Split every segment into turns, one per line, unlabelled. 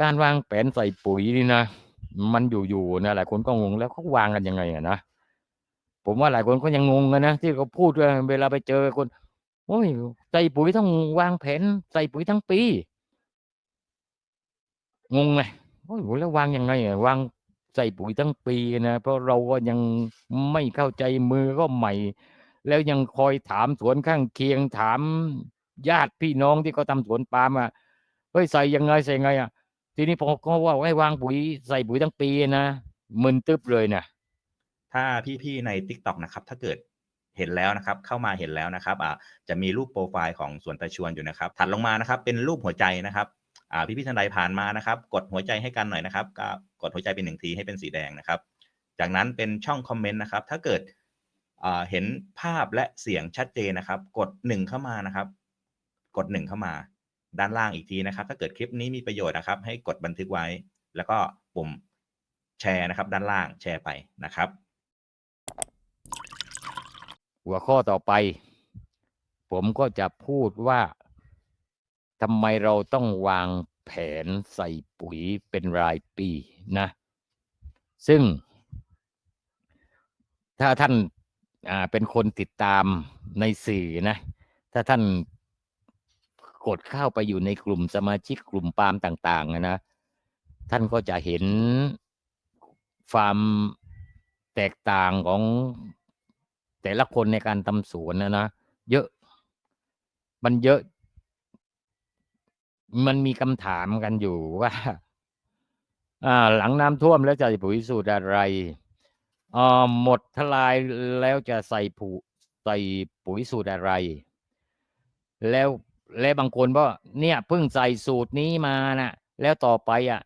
การวางแผนใส่ปุ๋ยนี่นะมันอยู่ๆนะหลายคนก็งงแล้วเขาวางกันยังไงอะนะผมว่าหลายคนก็ยังงงกันนะที่เขาพูดเวลาไปเจอคนโอ้ยใส่ปุ๋ยต้องวางแผนใส่ปุ๋ยทั้งปี งงไงโอ้ยแล้ววางยังไงอะวางใส่ปุ๋ยทั้งปีนะเพราะเราก็ยังไม่เข้าใจมือก็ใหม่ แล้วยังคอยถามสวนข้างเคียงถามญาติพี่น้องที่เขาทำสวนปาล์มอะเฮ้ยใส่ยังไงใส่ไงอะ ทีนี้พอเขาว่าให้วางปุ๋ยใส่ปุ๋ยทั้งปีนะมึนตึ๊บเลยนะ
ถ้าพี่ๆใน t ิ k t o k นะครับ ถ้าเกิดเห็นแล้วนะครับ เข้ามาเห็นแล้วนะครับอ่าจะมีรูปโปรไฟล์ของสวนตะชวนอยู่นะครับ ถัดลงมานะครับ เป็นรูปหัวใจนะครับอ่าพี่ๆท่านใดผ่านมานะครับ กดหัวใจให้กันหน่อยนะครับก็กดหัวใจเป็นหนึ่งทีให้เป็นสีแดงนะครับ จากนั้นเป็นช่องคอมเมนต์นะครับ ถ้าเกิดเห็นภาพและเสียงชัดเจนนะครับ กดหนึ่งเข้ามานะครับ กดหนึ่งเข้ามา ด้านล่างอีกทีนะครับ ถ้าเกิดคลิปนี้มีประโยชน์นะครับ ให้กดบันทึกไว้ แล้วก็ปุ่มแชร์นะครับ ด้านล่างแชร์ไปนะครับ
หัวข้อต่อไป ผมก็จะพูดว่าทำไมเราต้องวางแผนใส่ปุ๋ยเป็นรายปีนะ ซึ่ง ถ้าท่านเป็นคนติดตามในสื่อนะ ถ้าท่าน กดเข้าไปอยู่ในกลุ่มสมาชิกกลุ่มปาล์มต่างๆอะนะ ท่านก็จะเห็นความแตกต่างของแต่ละคนในการทำสวนนะนะ เยอะ มันเยอะ มันมีคำถามกันอยู่ว่าอ่าหลังน้ำท่วมแล้วจะใส่ปุ๋ยสูตรอะไรอ่าหมดทลายแล้วจะใส่ผุใส่ปุ๋ยสูตรอะไร แล้ว และบางคนว่าเนี่ยเพิ่งใส่สูตรนี้มานะแล้วต่อไปอะ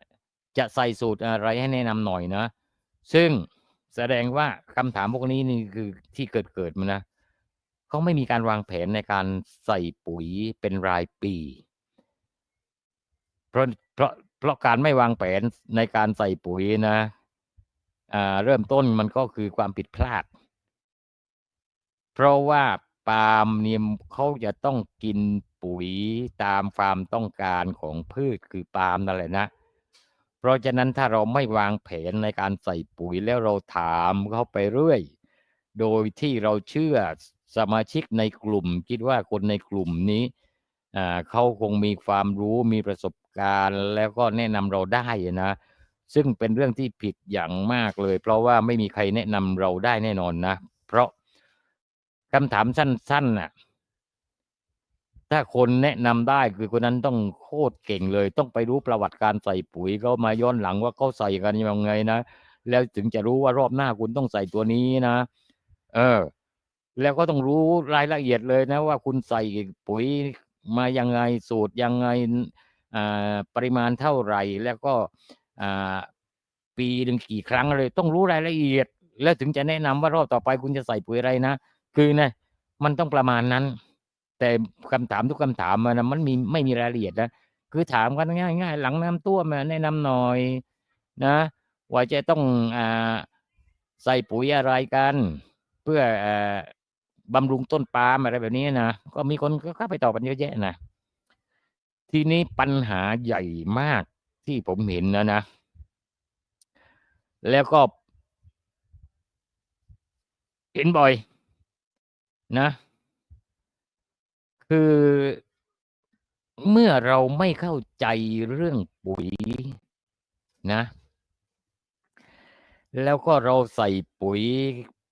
จะใส่สูตรอะไรให้แนะนำหน่อยนะ ซึ่งแสดงว่าคำถามพวกนี้นี่คือที่เกิดเกิดมานะเขาไม่มีการวางแผนในการใส่ปุ๋ยเป็นรายปี เพราะเพราะเพราะการไม่วางแผนในการใส่ปุ๋ยนะอ่าเริ่มต้นมันก็คือความผิดพลาด เพราะว่าปาล์มเนี่ยเขาจะต้องกิน ปุ๋ยตามความต้องการของพืชคือปาล์มนั่นแหละนะ เพราะฉะนั้นถ้าเราไม่วางแผนในการใส่ปุ๋ยแล้วเราถามเขาไปเรื่อย โดยที่เราเชื่อสมาชิกในกลุ่ม คิดว่าคนในกลุ่มนี้เขาคงมีความรู้มีประสบการณ์แล้วก็แนะนำเราได้นะ ซึ่งเป็นเรื่องที่ผิดอย่างมากเลย เพราะว่าไม่มีใครแนะนำเราได้แน่นอนนะ เพราะคำถามสั้นๆน่ะ ถ้าคนแนะนำได้คือคนนั้นต้องโคตรเก่งเลย ต้องไปรู้ประวัติการใส่ปุ๋ยเขามาย้อนหลังว่าเขาใส่กันยังไงนะแล้วถึงจะรู้ว่ารอบหน้าคุณต้องใส่ตัวนี้นะ เออ แล้วก็ต้องรู้รายละเอียดเลยนะ ว่าคุณใส่ปุ๋ยมายังไงสูตรยังไงอ่าปริมาณเท่าไหร่ แล้วก็อ่าปีหนึ่งกี่ครั้งเลย ต้องรู้รายละเอียด แล้วถึงจะแนะนำว่ารอบต่อไปคุณจะใส่ปุ๋ยอะไรนะ คือนะมันต้องประมาณนั้น แต่คำถามทุกคำถามมันมันมีไม่มีรายละเอียดนะคือถามกันง่ายๆหลังน้ำท่วมอะแนะนำหน่อยนะว่าจะต้องอ่าใส่ปุ๋ยอะไรกัน เพื่ออ่อบำรุงต้นปาล์มอะไรแบบนี้นะก็มีคนก็เข้าไปตอบกันเยอะแยะนะทีนี้ปัญหาใหญ่มากที่ผมเห็นนะนะ แล้วก็ เห็นบ่อย นะ คือเมื่อเราไม่เข้าใจเรื่องปุ๋ยนะ แล้วก็เราใส่ปุ๋ย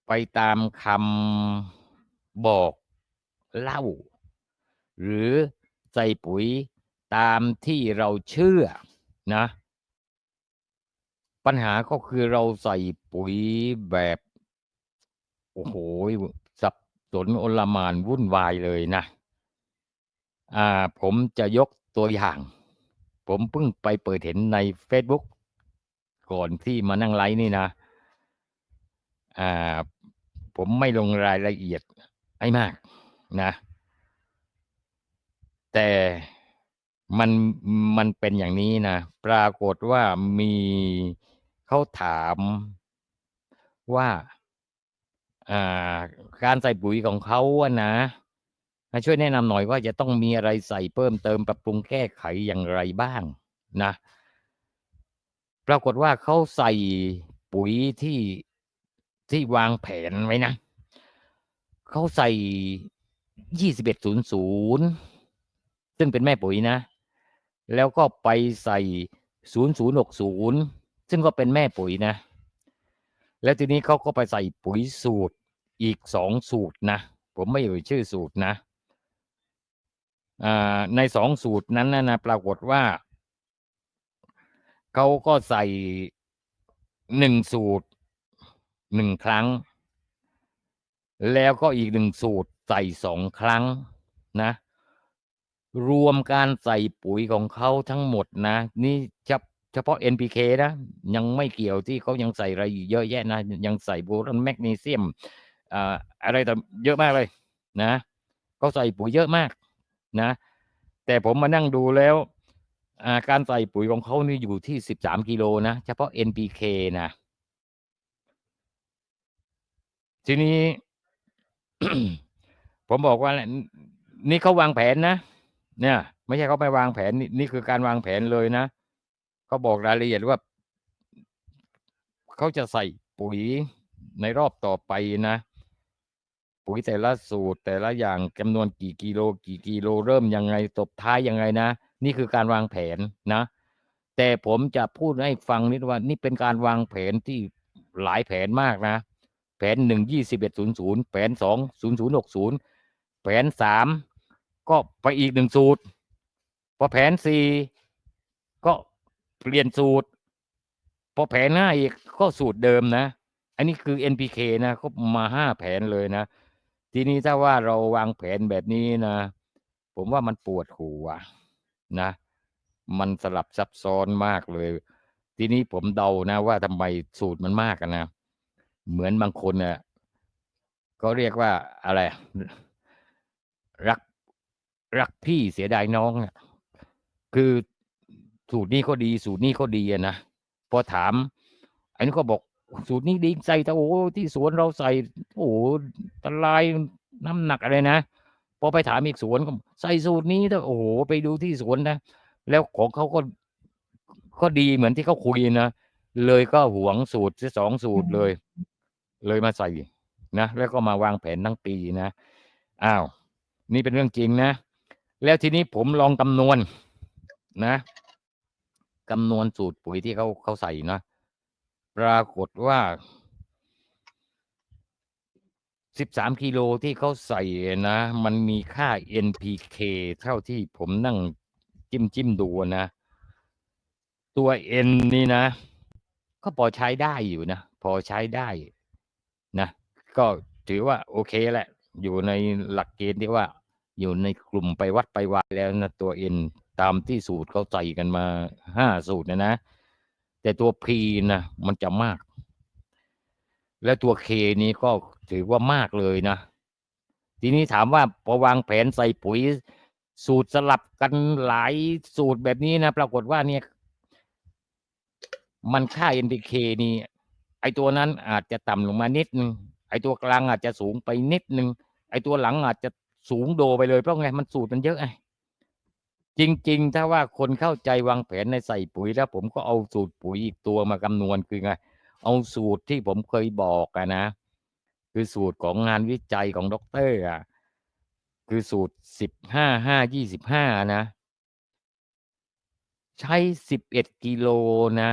ไปตามคำบอกเล่า หรือใส่ปุ๋ยตามที่เราเชื่อนะ ปัญหาก็คือเราใส่ปุ๋ยแบบ โอ้โหสับสนโอลมานวุ่นวายเลยนะ อ่าผมจะยกตัวอย่าง ผมเพิ่งไปเปิดเห็นใน Facebook ก่อนที่มานั่งไลฟ์นี่นะอ่าผมไม่ลงรายละเอียดให้มากนะ แต่มันมันเป็นอย่างนี้นะ ปรากฏว่ามีเขาถามว่าอ่าการใส่ปุ๋ยของเขาอะนะ ช่วยแนะนำหน่อยว่าจะต้องมีอะไรใส่เพิ่มเติมปรับปรุงแก้ไขอย่างไรบ้างนะ ปรากฏว่าเขาใส่ปุ๋ยที่ที่วางแผนไว้นะเขาใส่ยี่สิบเอ็ดศูนย์ศูนย์ซึ่งเป็นแม่ปุ๋ยนะ แล้วก็ไปใส่ศูนย์ศูนย์หกศูนย์ซึ่งก็เป็นแม่ปุ๋ยนะ แล้วทีนี้เขาก็ไปใส่ปุ๋ยสูตรอีกสองสูตรนะ ผมไม่เอ่ยชื่อสูตรนะ ในสองสูตรนั้นนะนะปรากฏว่าเขาก็ใส่หนึ่งสูตรหนึ่งครั้ง แล้วก็อีกหนึ่งสูตรใส่สองครั้งนะ รวมการใส่ปุ๋ยของเขาทั้งหมดนะ นี่เฉพาะ NPK นะ ยังไม่เกี่ยวที่เขายังใส่อะไรอีกเยอะแยะนะ ยังใส่โบรอนแมกนีเซียมอ่าอะไรแต่เยอะมากเลยนะเขาใส่ปุ๋ยเยอะมาก นะ แต่ผมมานั่งดูแล้วาการใส่ปุ๋ยของเขานี่อยู่ที่สิบสามกิโลนะ เฉพาะ NPK นะ ทีนี้ ผมบอกว่า นี่เขาวางแผนนะ เนี่ย ไม่ใช่เขาไปวางแผน นี่นี่คือการวางแผนเลยนะเขาบอกรายละเอียดว่าเขาจะใส่ปุ๋ยในรอบต่อไปนะ ปุ๋ยแต่ละสูตรแต่ละอย่างจำนวนกี่กิโลกี่กิโลเริ่มยังไงตบท้ายยังไงนะ นี่คือการวางแผนนะ แต่ผมจะพูดให้ฟังนิดว่า นี่เป็นการวางแผนที่หลายแผนมากนะ แผนหนึ่งยี่สิบเอ็ดศูนย์ศูนย์แผนสองศูนย์ศูนย์หกศูนย์แผนสามก็ไปอีกหนึ่งสูตรพอแผนสี่ก็เปลี่ยนสูตร พอแผนห้าอีกก็สูตรเดิมนะ อันนี้คือ NPK นะก็มาห้าแผนเลยนะ ทีนี้ถ้าว่าเราวางแผนแบบนี้นะ ผมว่ามันปวดหัวนะ มันสลับซับซ้อนมากเลย ทีนี้ผมเดานะ ว่าทำไมสูตรมันมากนะ เหมือนบางคนเนี่ยก็เรียกว่าอะไร รักรักพี่เสียดายน้องอะคือสูตรนี้ก็ดี สูตรนี้ก็ดีนะพอถาม อันนี้ก็บอก สูตรนี้ดีใส่แต่โอ้ที่สวนเราใส่ โอ้ตะลายน้ำหนักอะไรนะพอไปถามอีกสวนก็ใส่สูตรนี้แต่โอ้โหไปดูที่สวนนะแล้วของเขาก็ก็ดีเหมือนที่เขาคุยนะเลยก็หวงสูตรสองสูตรเลย เลยมาใส่นะแล้วก็มาวางแผนทั้งปีนะอ้าว นี่เป็นเรื่องจริงนะ แล้วทีนี้ผมลองคำนวณนะคำนวณสูตรปุ๋ยที่เขาเขาใส่นะ ปรากฏว่าสิบสามกิโลที่เขาใส่นะ มันมีค่า NPK เท่าที่ผมนั่งจิ้มจิ้มดูนะ ตัว N นี่นะ ก็พอใช้ได้อยู่นะ พอใช้ได้นะ ก็ถือว่าโอเคแหละ อยู่ในหลักเกณฑ์ที่ว่า อยู่ในกลุ่มไปวัดไปวายแล้วนะ ตัว N ตามที่สูตรเขาใส่กันมาห้าสูตรนะนะ แต่ตัว P นะมันจะมาก และตัว K นี้ก็ถือว่ามากเลยนะ ทีนี้ถามว่าพอวางแผนใส่ปุ๋ย สูตรสลับกันหลายสูตรแบบนี้นะ ปรากฏว่าเนี่ย มันค่า NPK นี่ ไอตัวนั้นอาจจะต่ำลงมานิดนึง ไอตัวกลางอาจจะสูงไปนิดนึง ไอตัวหลังอาจจะสูงโดไปเลยเพราะไงมันสูตรมันเยอะไง จริง ๆ ถ้าว่าคนเข้าใจวางแผนในใส่ปุ๋ยแล้ว ผมก็เอาสูตรปุ๋ยอีกตัวมาคำนวณคือไงเอาสูตรที่ผมเคยบอกอะนะ คือสูตรของงานวิจัยของด็อกเตอร์อะคือสูตรสิบห้าห้ายี่สิบห้านะ ใช้สิบเอ็ดกิโลนะ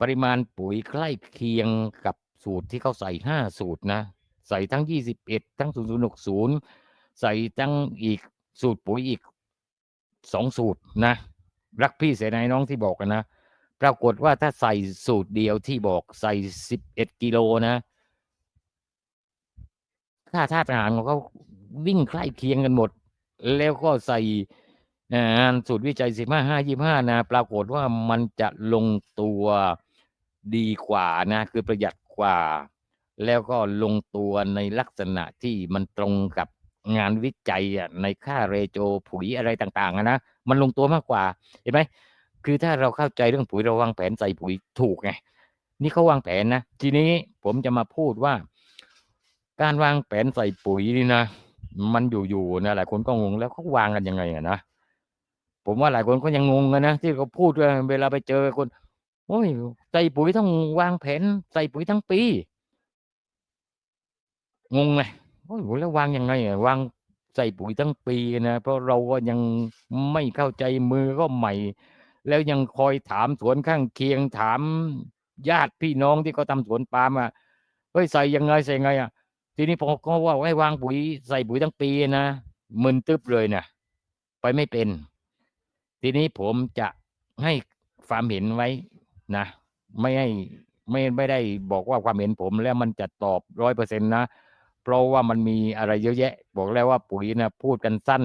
ปริมาณปุ๋ยใกล้เคียงกับสูตรที่เขาใส่ห้าสูตรนะ ใส่ทั้งยี่สิบเอ็ดทั้งศูนย์ศูนย์หกศูนย์ใส่ทั้งอีกสูตรปุ๋ยอีก สองสูตรนะ รักพี่เสียนายน้องที่บอกกันนะ ปรากฏว่าถ้าใส่สูตรเดียวที่บอกใส่สิบเอ็ดกิโลนะค่าธาตุอาหารของเขาวิ่งใกล้เคียงกันหมด แล้วก็ใส่สูตรวิจัยสิบห้าห้ายี่ห้านะ ปรากฏว่ามันจะลงตัวดีกว่านะ คือประหยัดกว่า แล้วก็ลงตัวในลักษณะที่มันตรงกับ งานวิจัยในค่าเรโจปุ๋ยอะไรต่างๆนะมันลงตัวมากกว่า เห็นไหมคือถ้าเราเข้าใจเรื่องปุ๋ยเราวางแผนใส่ปุ๋ยถูกไงนี่เขาวางแผนนะทีนี้ผมจะมาพูดว่า การวางแผนใส่ปุ๋ยนี่นะมันอยู่ๆนะหลายคนก็งงแล้วเขาวางกันยังไงอะนะผมว่าหลายคนก็ยังงงกันนะที่เขาพูดเวลาไปเจอคนโอ้ยใส่ปุ๋ยต้องวางแผนใส่ปุ๋ยทั้งปีงงไง โอ้ยแล้ววางยังไงอะวางใส่ปุ๋ยทั้งปีนะเพราะเราก็ยังไม่เข้าใจมือก็ใหม่ แล้วยังคอยถามสวนข้างเคียงถามญาติพี่น้องที่เขาทำสวนปาล์มอะเฮ้ยใส่ยังไงใส่ไงอะทีนี้พอก็ว่าให้วางปุ๋ยใส่ปุ๋ยทั้งปีนะมึนตึ๊บเลยนะไปไม่เป็น ทีนี้ผมจะให้ความเห็นไว้นะ ไม่ให้ไม่ไม่ได้บอกว่าความเห็นผมแล้วมันจะตอบร้อยเปอร์เซ็นต์นะ เพราะว่ามันมีอะไรเยอะแยะ บอกแล้วว่าปุ๋ยนะพูดกันสั้น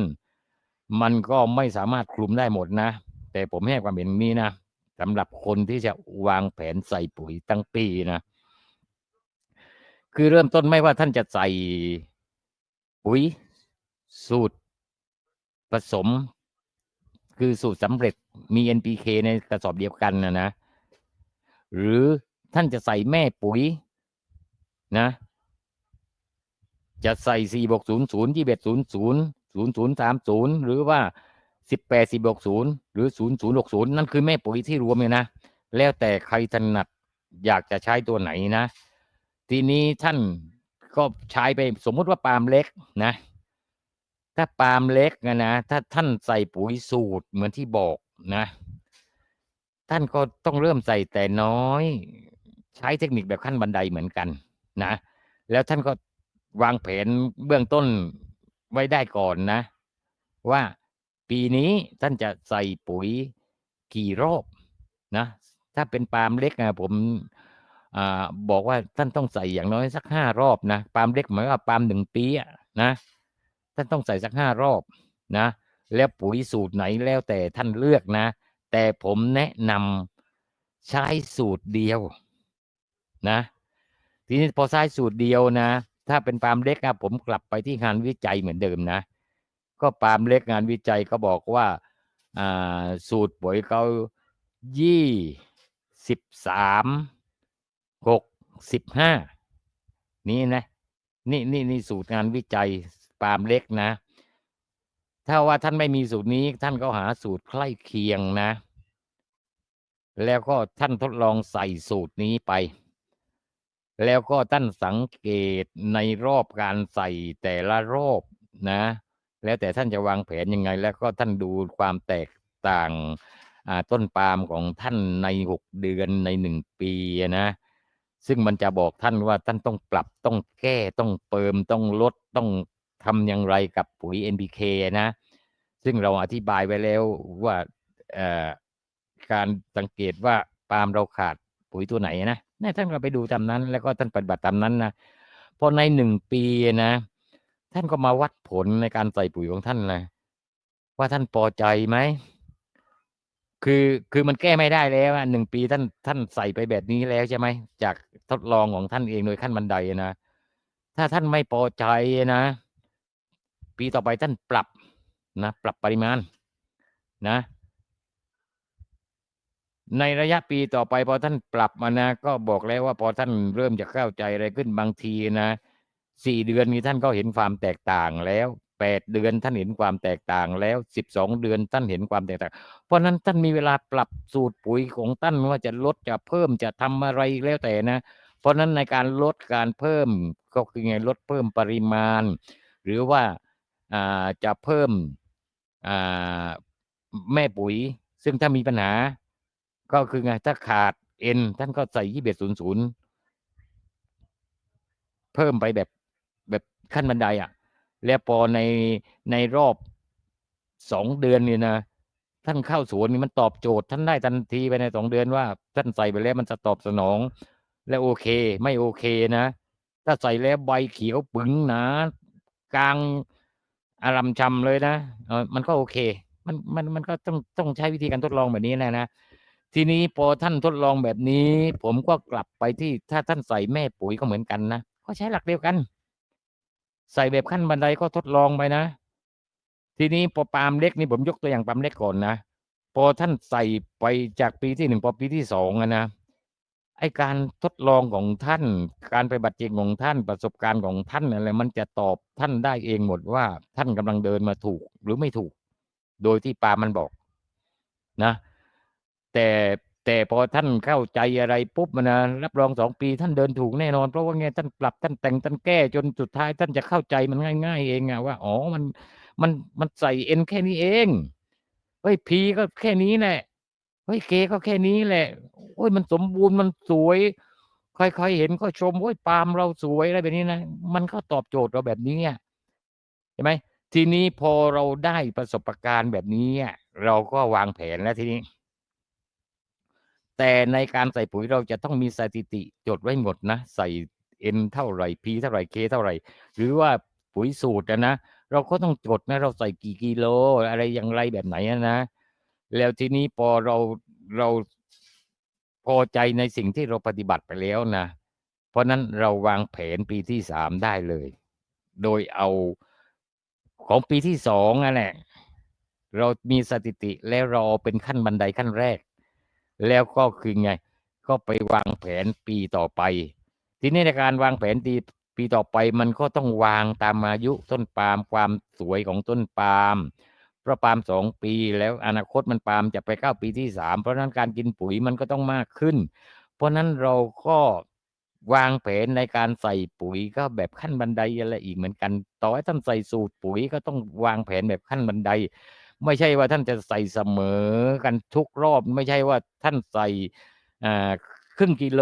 มันก็ไม่สามารถคลุมได้หมดนะ แต่ผมให้ความเห็นนี้นะสำหรับคนที่จะวางแผนใส่ปุ๋ยตั้งปีนะ คือเริ่มต้นไม่ว่าท่านจะใส่ปุ๋ย สูตร ผสม คือสูตรสำเร็จมี NPK ในกระสอบเดียวกันนะนะ หรือท่านจะใส่แม่ปุ๋ยนะ จะใส่4บวก0 0 21 0 0 0 0 3 0หรือว่า18 4บวก0หรือ0 0 6 0นั่นคือแม่ปุ๋ยที่รวมเลยนะ แล้วแต่ใครถนัดอยากจะใช้ตัวไหนนะ ทีนี้ท่านก็ใช้ไปสมมุติว่าปาล์มเล็กนะ ถ้าปาล์มเล็กนะนะถ้าท่านใส่ปุ๋ยสูตรเหมือนที่บอกนะ ท่านก็ต้องเริ่มใส่แต่น้อย ใช้เทคนิคแบบขั้นบันไดเหมือนกันนะ แล้วท่านก็ วางแผนเบื้องต้นไว้ได้ก่อนนะ ว่าปีนี้ท่านจะใส่ปุ๋ยกี่รอบนะ ถ้าเป็นปาล์มเล็กนะผมอบอกว่าท่านต้องใส่อย่างน้อยสักห้ารอบนะปาล์มเล็กหมายว่าปาล์มหนึ่งปีนะ ท่านต้องใส่สักห้ารอบนะ แล้วปุ๋ยสูตรไหนแล้วแต่ท่านเลือกนะ แต่ผมแนะนำใช้สูตรเดียวนะ ทีนี้พอใช้สูตรเดียวนะ ถ้าเป็นปาล์มเล็กนะผมกลับไปที่งานวิจัยเหมือนเดิมนะ ก็ปาล์มเล็กงานวิจัยก็บอกว่าสูตรปุ๋ยเขายี่สิบสามหกสิบห้านี่นะนี่นี่นี่สูตรงานวิจัยปาล์มเล็กนะ ถ้าว่าท่านไม่มีสูตรนี้ท่านก็หาสูตรใกล้เคียงนะ แล้วก็ท่านทดลองใส่สูตรนี้ไป แล้วก็ท่านสังเกตในรอบการใส่แต่ละรอบนะ แล้วแต่ท่านจะวางแผนยังไง แล้วก็ท่านดูความแตกต่างต้นปาล์มของท่านในหกเดือนในหนึ่งปีนะ ซึ่งมันจะบอกท่านว่าท่านต้องปรับต้องแก้ต้องเติมต้องลดต้องทำอย่างไรกับปุ๋ย NPK นะ ซึ่งเราอธิบายไว้แล้วว่าการสังเกตว่าปาล์มเราขาด ปุ๋ยตัวไหนนะนี่ท่านก็ไปดูตามนั้น แล้วก็ท่านปฏิบัติตามนั้นนะพอในหนึ่งปีนะ ท่านก็มาวัดผลในการใส่ปุ๋ยของท่านนะว่าท่านพอใจไหมคือคือมันแก้ไม่ได้แล้วหนึ่งปีท่านท่านใส่ไปแบบนี้แล้วใช่ไหมจากทดลองของท่านเองโดยขั้นบันไดนะถ้าท่านไม่พอใจนะ ปีต่อไปท่านปรับนะ ปรับปริมาณนะ ในระยะปีต่อไปพอท่านปรับมานะ ก็บอกแล้วว่าพอท่านเริ่มจะเข้าใจอะไรขึ้นบางทีนะสี่เดือนนี้ท่านก็เห็นความแตกต่างแล้วแปดเดือนท่านเห็นความแตกต่างแล้วสิบสองเดือนท่านเห็นความแตกต่าง เพราะฉะนั้นท่านมีเวลาปรับสูตรปุ๋ยของท่านว่าจะลดจะเพิ่มจะทำอะไรแล้วแต่นะ เพราะฉะนั้นในการลดการเพิ่มก็คือไงลดเพิ่มปริมาณ หรือว่าจะเพิ่มแม่ปุ๋ย ซึ่งถ้ามีปัญหา ก็คือไง ถ้าขาดเอ็นท่านก็ใส่ยี่เบ็ดศูนย์ศูนย์เพิ่มไปแบบแบบขั้นบันไดอะ แล้วพอในในรอบสองเดือนเนี่ยนะท่านเข้าสวนนี่มันตอบโจทย์ท่านได้ทันทีไปในสองเดือนว่า ท่านใส่ไปแล้วมันจะตอบสนอง และโอเค ไม่โอเคนะถ้าใส่แล้วใบเขียวปึงหนากลางอารมชำเลยนะเออมันก็โอเค มันมันมันก็ต้องต้องใช้วิธีการทดลองแบบนี้แหละนะ ทีนี้พอท่านทดลองแบบนี้ ผมก็กลับไปที่ถ้าท่านใส่แม่ปุ๋ยก็เหมือนกันนะก็ใช้หลักเดียวกัน ใส่แบบขั้นบันไดก็ทดลองไปนะ ทีนี้พอปาล์มเล็กนี่ผมยกตัวอย่างปาล์มเล็กก่อนนะพอท่านใส่ไปจากปีที่หนึ่งพอปีที่สองอะนะไอการทดลองของท่าน การไปบัติจริงของท่านประสบการณ์ของท่านอะไรมันจะตอบท่านได้เองหมดว่าท่านกำลังเดินมาถูกหรือไม่ถูก โดยที่ปามมันบอก นะ แต่แต่พอท่านเข้าใจอะไรปุ๊บมันนะรับรองสองปีท่านเดินถูกแน่นอน เพราะว่าไงท่านปรับท่านแต่งท่านแก้จนสุดท้ายท่านจะเข้าใจมันง่าย ๆ เองอะว่าอ๋อมันมันมันใส่เอ็นแค่นี้เองเฮ้ยพีก็แค่นี้แหละเฮ้ยเคก็แค่นี้แหละโอ้ยมันสมบูรณ์มันสวยใครๆเห็นก็ชมโอ้ยปาล์มเราสวยอะไรแบบนี้นะมันก็ตอบโจทย์เราแบบนี้อะใช่ไหมทีนี้พอเราได้ประสบการณ์แบบนี้เราก็วางแผนแล้วทีนี้ แต่ในการใส่ปุ๋ยเราจะต้องมีสถิติจดไว้หมดนะ ใส่ N เท่าไหร่ P เท่าไหร่ K เท่าไหร่ หรือว่าปุ๋ยสูตรนะนะ เราก็ต้องจดนะ เราใส่กี่กิโล อะไรอย่างไรแบบไหนอะนะ แล้วทีนี้พอเราเราพอใจในสิ่งที่เราปฏิบัติไปแล้วนะ เพราะนั้นเราวางแผนปีที่สามได้เลย โดยเอาของปีที่สองนั่นแหละเรามีสถิติแล้วเราเป็นขั้นบันไดขั้นแรก แล้วก็คือไง ก็ไปวางแผนปีต่อไป ทีนี้ในการวางแผนปีปีต่อไปมันก็ต้องวางตามอายุต้นปาล์มความสวยของต้นปาล์มเพราะปาล์มสองปีแล้วอนาคตมันปาล์มจะไปเข้าปีที่สามเพราะนั้นการกินปุ๋ยมันก็ต้องมากขึ้น เพราะฉะนั้นเราก็วางแผนในการใส่ปุ๋ยก็แบบขั้นบันไดอะไรอีกเหมือนกัน ต่อให้ท่านใส่สูตรปุ๋ยก็ต้องวางแผนแบบขั้นบันได ไม่ใช่ว่าท่านจะใส่เสมอกันทุกรอบ ไม่ใช่ว่าท่านใส่ครึ่งกิโล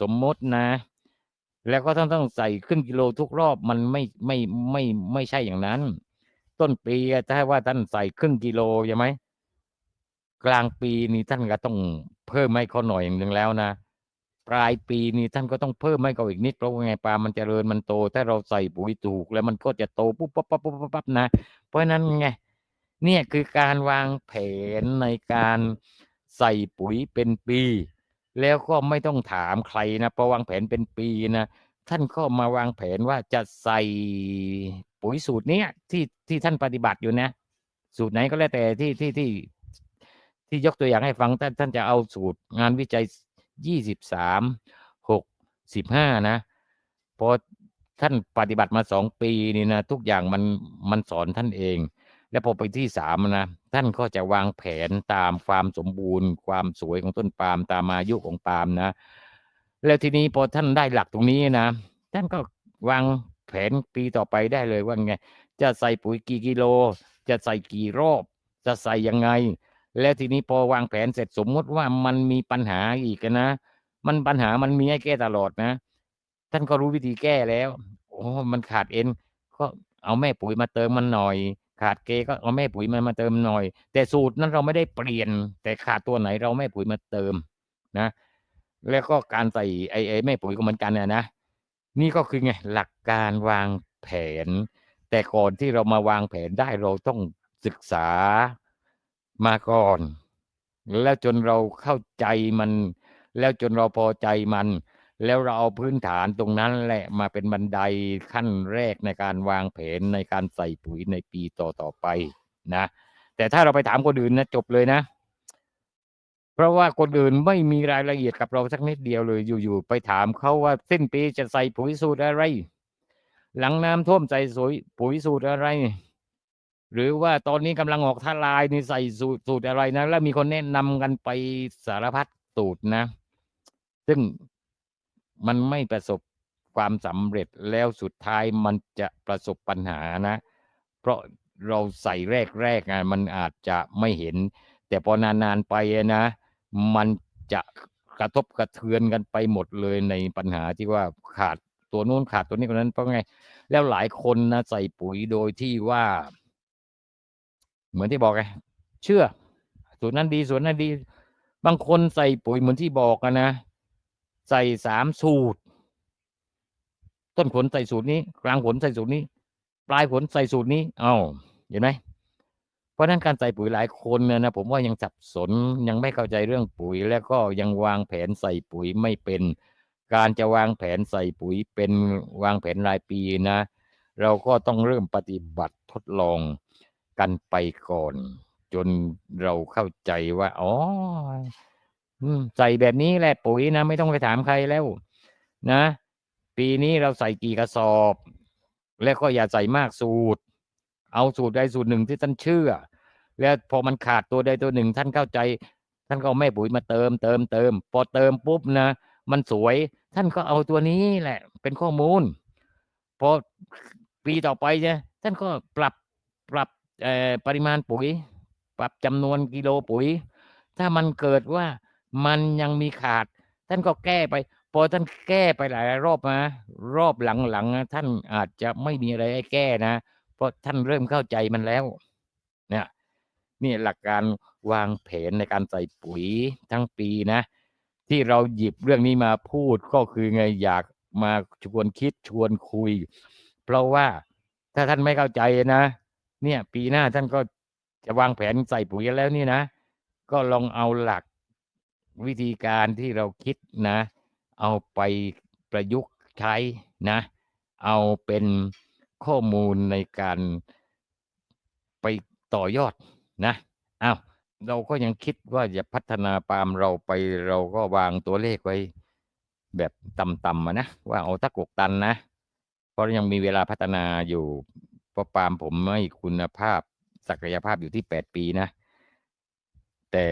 สมมตินะ แล้วก็ท่านต้องใส่ครึ่งกิโลทุกรอบมันไม่ไม่ไม่ไม่ใช่อย่างนั้น ต้นปีถ้าว่าท่านใส่ครึ่งกิโลใช่ไหมกลางปีนี้ท่านก็ต้องเพิ่มให้เขาหน่อยอย่างหนึ่งแล้วนะปลายปีนี้ท่านก็ต้องเพิ่มให้เขาอีกนิดเพราะว่าไงปลามันเจริญมันโต ถ้าเราใส่ปุ๋ยถูกแล้วมันก็จะโตปุ๊บปั๊บปั๊บปั๊บปั๊บนะ เพราะนั้นไง เนี่ยคือการวางแผนในการใส่ปุ๋ยเป็นปี แล้วก็ไม่ต้องถามใครนะพราะวางแผนเป็นปีนะท่านก็มาวางแผนว่าจะใส่ปุ๋ยสูตรเนี้ยที่ที่ท่านปฏิบัติอยู่นะ สูตรไหนก็แล้วแต่ที่ที่ที่ที่ยกตัวอย่างให้ฟังท่านท่านจะเอาสูตรงานวิจัยยี่สิบสามหกสิบห้านะพอท่านปฏิบัติมาสองปีนี่นะทุกอย่างมันมันสอนท่านเอง แล้วพอไปที่สามนะท่านก็จะวางแผนตามความสมบูรณ์ ความสวยของต้นปาล์มตามอายุของปาล์มนะ แล้วทีนี้พอท่านได้หลักตรงนี้นะท่านก็วางแผนปีต่อไปได้เลยว่าไง จะใส่ปุ๋ยกี่กิโล จะใส่กี่รอบ จะใส่ยังไง แล้วทีนี้พอวางแผนเสร็จสมมติว่ามันมีปัญหาอีกนะ มันปัญหามันมีให้แก้ตลอดนะ ท่านก็รู้วิธีแก้แล้ว โอ้มันขาดเอ็นก็เอาแม่ปุ๋ยมาเติมมันหน่อย ขาดเกก็เอาแม่ปุ๋ยมามาเติมหน่อย แต่สูตรนั้นเราไม่ได้เปลี่ยน แต่ขาดตัวไหนเราแม่ปุ๋ยมาเติมนะ แล้วก็การใส่ไอ้ไอ้แม่ปุ๋ยก็เหมือนกันนะนะนี่ก็คือไงหลักการวางแผน แต่ก่อนที่เรามาวางแผนได้เราต้องศึกษามาก่อน แล้วจนเราเข้าใจมัน แล้วจนเราพอใจมัน แล้วเราเอาพื้นฐานตรงนั้นแหละมาเป็นบันไดขั้นแรกในการวางแผนในการใส่ปุ๋ยในปีต่อต่อไปนะ แต่ถ้าเราไปถามคนอื่นนะจบเลยนะ เพราะว่าคนอื่นไม่มีรายละเอียดกับเราสักนิดเดียวเลยอยู่ๆไปถามเขาว่าสิ้นปีจะใส่ปุ๋ยสูตรอะไร หลังน้ำท่วมใส่สวยปุ๋ยสูตรอะไร หรือว่าตอนนี้กำลังออกทลายนี่ใส่สูตรสูตรอะไรนะ แล้วมีคนแนะนำกันไปสารพัดสูตรนะ ซึ่ง มันไม่ประสบความสำเร็จแล้วสุดท้ายมันจะประสบปัญหานะ เพราะเราใส่แรกๆอะมันอาจจะไม่เห็น แต่พอนานๆไปนะ มันจะกระทบกระเทือนกันไปหมดเลยในปัญหาที่ว่าขาดตัวนู้นขาดตัวนี้คนนั้นเพราะไง แล้วหลายคนนะใส่ปุ๋ยโดยที่ว่า เหมือนที่บอกไงเชื่อส่วนนั้นดีส่วนนั้นดี บางคนใส่ปุ๋ยเหมือนที่บอกนะ ใส่สามสูตร ต้นผลใส่สูตรนี้ กลางผลใส่สูตรนี้ ปลายผลใส่สูตรนี้เอา้าเห็นไหมเพราะนั้นการใส่ปุ๋ยหลายคนเนี่ยนะผมว่ายังสับสนยังไม่เข้าใจเรื่องปุ๋ย แล้วก็ยังวางแผนใส่ปุ๋ยไม่เป็น การจะวางแผนใส่ปุ๋ยเป็นวางแผนรายปีนะ เราก็ต้องเริ่มปฏิบัติทดลองกันไปก่อน จนเราเข้าใจว่าอ๋อ ใส่แบบนี้แหละปุ๋ยนะไม่ต้องไปถามใครแล้ว นะ ปีนี้เราใส่กี่กระสอบ แล้วก็อย่าใส่มากสูตร เอาสูตรใดสูตรหนึ่งที่ท่านเชื่อ แล้วพอมันขาดตัวใดตัวหนึ่ง ท่านเข้าใจ ท่านก็เอาแม่ปุ๋ยมาเติมเติมเติม พอเติมปุ๊บนะมันสวย ท่านก็เอาตัวนี้แหละ เป็นข้อมูลพอปีต่อไปเนี่ยท่านก็ปรับปรับเอ่อปริมาณปุ๋ย ปรับจำนวนกิโลปุ๋ย ถ้ามันเกิดว่า มันยังมีขาด ท่านก็แก้ไป พอท่านแก้ไปหลายรอบมารอบหลังๆนะท่านอาจจะไม่มีอะไรให้แก้นะ เพราะท่านเริ่มเข้าใจมันแล้วเนี่ยนี่หลักการวางแผนในการใส่ปุ๋ยทั้งปีนะ ที่เราหยิบเรื่องนี้มาพูดก็คือไงอยากมาชวนคิดชวนคุย เพราะว่าถ้าท่านไม่เข้าใจนะ เนี่ย ปีหน้าท่านก็จะวางแผนใส่ปุ๋ยแล้วนี่นะ ก็ลองเอาหลัก วิธีการที่เราคิดนะ เอาไปประยุกต์ใช้นะ เอาเป็นข้อมูลในการไปต่อยอดนะอ้าวเราก็ยังคิดว่าจะพัฒนาปาล์มเราไปเราก็วางตัวเลขไว้ แบบต่ำๆนะว่าเอาตักกตันนะ เพราะยังมีเวลาพัฒนาอยู่เพราะปาล์มผมไม่คุณภาพศักยภาพอยู่ที่แปดปีนะ แต่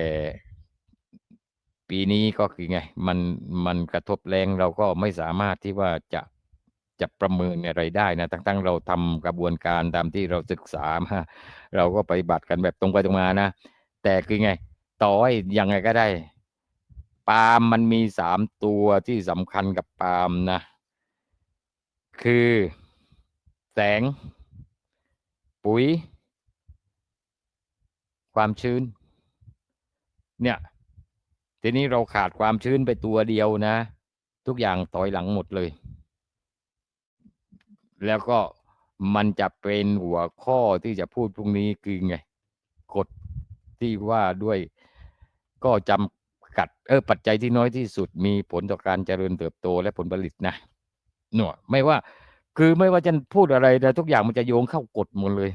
ปีนี้ก็คือไง มันมันกระทบแรงเราก็ไม่สามารถที่ว่าจะจะประเมินอะไรได้นะทั้งๆเราทำกระบวนการตามที่เราศึกษามาเราก็ไปฏิบัติกันแบบตรงไปตรงมานะ แต่คือไง ต่อให้ยังไงก็ได้ ปาล์มมันมีสามตัวที่สำคัญกับปาล์มนะ คือ แสง ปุ๋ย ความชื้น เนี่ย ทีนี้เราขาดความชื้นไปตัวเดียวนะ ทุกอย่างถอยหลังหมดเลย แล้วก็มันจะเป็นหัวข้อที่จะพูดพรุ่งนี้คือไงกฎที่ว่าด้วยก็จำกัดเออปัจจัยที่น้อยที่สุดมีผลต่อการเจริญเติบโตและผลผลิตนะหนวไม่ว่า คือไม่ว่าจะพูดอะไรนะทุกอย่างมันจะโยงเข้ากฎหมดเลย